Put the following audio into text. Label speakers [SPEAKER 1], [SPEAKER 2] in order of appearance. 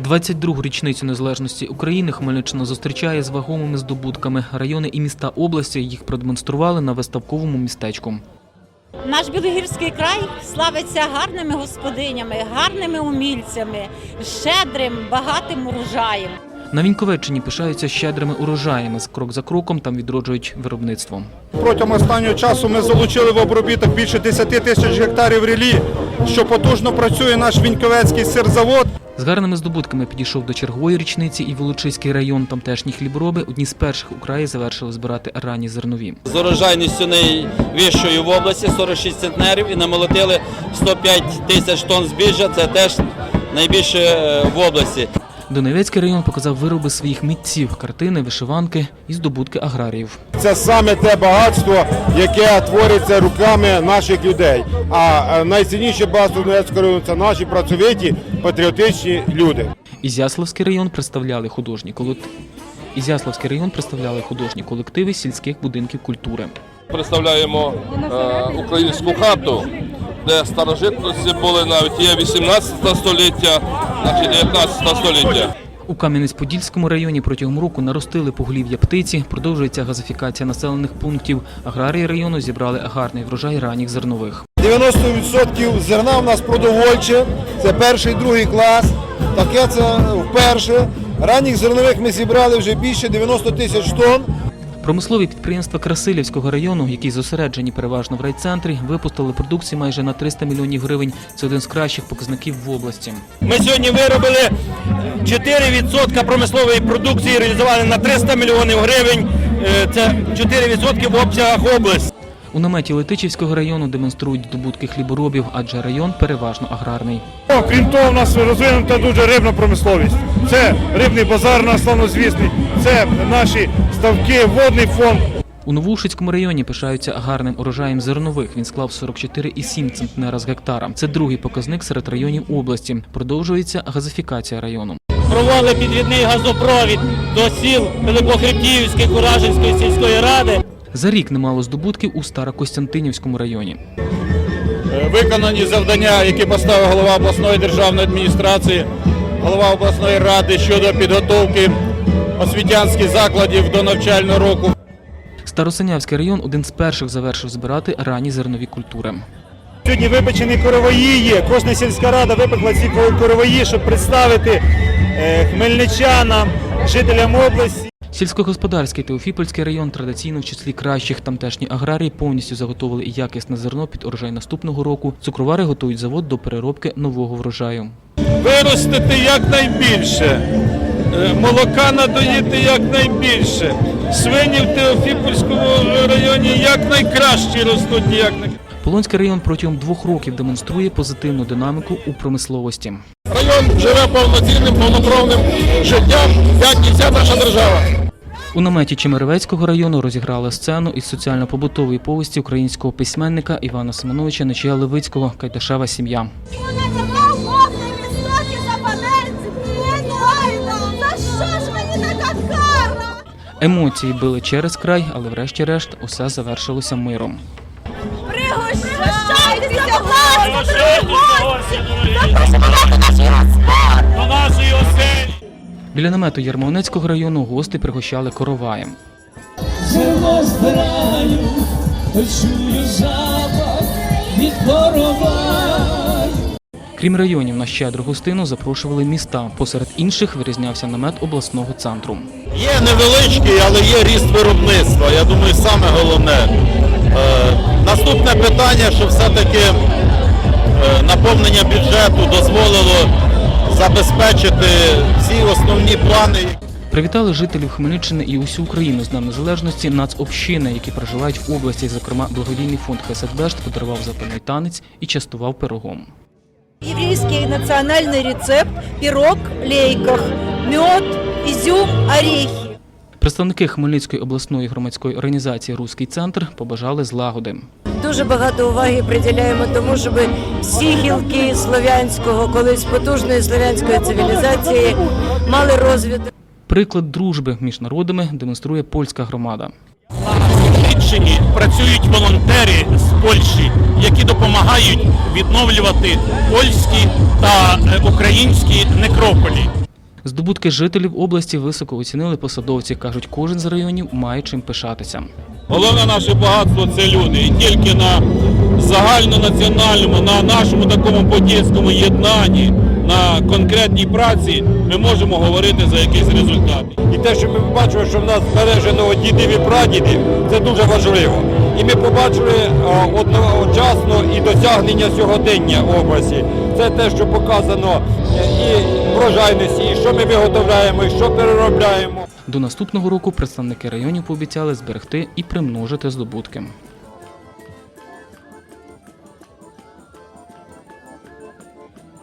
[SPEAKER 1] 22-гу річницю незалежності України Хмельниччина зустрічає з вагомими здобутками. Райони і міста області їх продемонстрували на виставковому містечку.
[SPEAKER 2] Наш Білогірський край славиться гарними господинями, гарними умільцями, щедрим, багатим урожаєм.
[SPEAKER 1] На Віньковеччині пишаються щедрими урожаями. З Крок за кроком там відроджують виробництво.
[SPEAKER 3] Протягом останнього часу ми залучили в обробіток більше 10 тисяч гектарів рілі, що потужно працює наш Віньковецький сирзавод.
[SPEAKER 1] З гарними здобутками підійшов до чергової річниці і Волочиський район. Тамтешні хлібороби одні з перших у краї завершили збирати ранні зернові.
[SPEAKER 4] з урожайністю найвищою в області 46 центнерів і намолотили 105 тисяч тонн збіжжя. Це теж найбільше е, в області.
[SPEAKER 1] Донецький район показав вироби своїх митців, картини, вишиванки і здобутки аграріїв.
[SPEAKER 5] Це саме те багатство, яке твориться руками наших людей. А е, найцінніше багатство Донецького району – це наші працьовиті патріотичні люди.
[SPEAKER 1] Ізяславський район представляли художні колективи. Ізяславський район представляли художні колективи сільських будинків культури.
[SPEAKER 6] представляємо е, українську хату, де старожитності були навіть є 18 століття, значить 19 століття.
[SPEAKER 1] У Кам'янець-Подільському районі протягом року наростили поголів'я птиці, продовжується газифікація населених пунктів. Аграрії району зібрали гарний врожай ранніх зернових.
[SPEAKER 5] 90% зерна в нас продовольче, це перший, другий клас. Таке це вперше. Ранніх зернових ми зібрали вже більше 90 тисяч тонн.
[SPEAKER 1] Промислові підприємства Красилівського району, які зосереджені переважно в райцентрі, випустили продукції майже на 300 мільйонів гривень. Це один з кращих показників в області.
[SPEAKER 7] Ми сьогодні виробили 4% промислової продукції, реалізували на 300 мільйонів гривень. Е, Це 4% в обсягах області.
[SPEAKER 1] У наметі Летичівського району демонструють здобутки хліборобів, адже район переважно аграрний.
[SPEAKER 5] Крім того, в нас розвинута дуже рибна промисловість. Це рибний базар наш славнозвісний, це наші ставки, водний фонд.
[SPEAKER 1] У Новоушицькому районі пишаються гарним урожаєм зернових. Він склав 44,7 центнера з гектара. Це другий показник серед районів області. Продовжується газифікація району.
[SPEAKER 7] Провели підвідний газопровід до сіл Пилипохребтіївської, Куражинської сільської ради.
[SPEAKER 1] За рік немало здобутків у Старокостянтинівському районі.
[SPEAKER 8] виконані завдання, які поставив голова обласної державної адміністрації, голова обласної ради щодо підготовки освітянських закладів до навчального року.
[SPEAKER 1] Старосинявський район один з перших завершив збирати ранні зернові культури.
[SPEAKER 5] Сьогодні випечені корової є. Кожна сільська рада випекла ці корової, щоб представити е, хмельничанам, жителям області.
[SPEAKER 1] Сільськогосподарський Теофіпольський район традиційно в числі кращих тамтешні аграрії повністю заготовили якісне зерно під урожай наступного року. Цукровари готують завод до переробки нового врожаю.
[SPEAKER 8] Виростити якнайбільше, е, молока надоїти якнайбільше. Свині в Теофіпольському районі якнайкращі ростуть. Як...
[SPEAKER 1] Полонський район протягом двох років демонструє позитивну динаміку у промисловості.
[SPEAKER 8] Район живе повноцінним, повноправним життям, як і вся наша держава.
[SPEAKER 1] У наметі Чемеревецького району розіграли сцену із соціально-побутової повісті українського письменника Івана Семеновича Нечия Левицького Кайдашева сім'я.
[SPEAKER 9] Кара?
[SPEAKER 1] Емоції били через край, але врешті-решт усе завершилося миром. Біля намету Ярмолинецького району гости пригощали короваєм.
[SPEAKER 10] Зерно збираю, то чую запах від короваю.
[SPEAKER 1] Крім районів на щедру гостину запрошували міста. Посеред інших вирізнявся намет обласного центру.
[SPEAKER 8] Є невеличкий, але є ріст виробництва. Я думаю, саме головне. Е, наступне питання, що все-таки наповнення бюджету дозволило забезпечити всі основні плани.
[SPEAKER 1] Привітали жителів Хмельниччини і усю Україну з Днем Незалежності нацобщини, які проживають в області. Зокрема, благодійний фонд Хеседбешт подарував запальний танець і частував пирогом.
[SPEAKER 2] Еврейский национальный рецепт – пирог, лейках, мед, изюм, орехи.
[SPEAKER 1] Представники Хмельницької обласної громадської організації Руський центр побажали злагоди.
[SPEAKER 11] Дуже багато уваги приділяємо тому, щоб всі гілки слов'янського, колись потужної слов'янської цивілізації мали розвиток.
[SPEAKER 1] Приклад дружби між народами демонструє польська громада.
[SPEAKER 7] Хмельниччині працюють волонтери з Польщі, які допомагають відновлювати польські та е, українські некрополі.
[SPEAKER 1] Здобутки жителів області високо оцінили посадовці. кажуть, кожен з районів має чим пишатися.
[SPEAKER 8] Головне наше багатство це люди. І тільки на загальнонаціональному, на нашому такому подільському єднанні, на конкретній праці ми можемо говорити за якийсь результат.
[SPEAKER 5] І те, що ми бачимо, що в нас збережено дідів і прадідів, це дуже важливо. І ми побачили е, одночасно і досягнення сьогодення області. Це те, що показано е, і врожайності, і що ми виготовляємо, і що переробляємо.
[SPEAKER 1] До наступного року представники районів пообіцяли зберегти і примножити здобутки.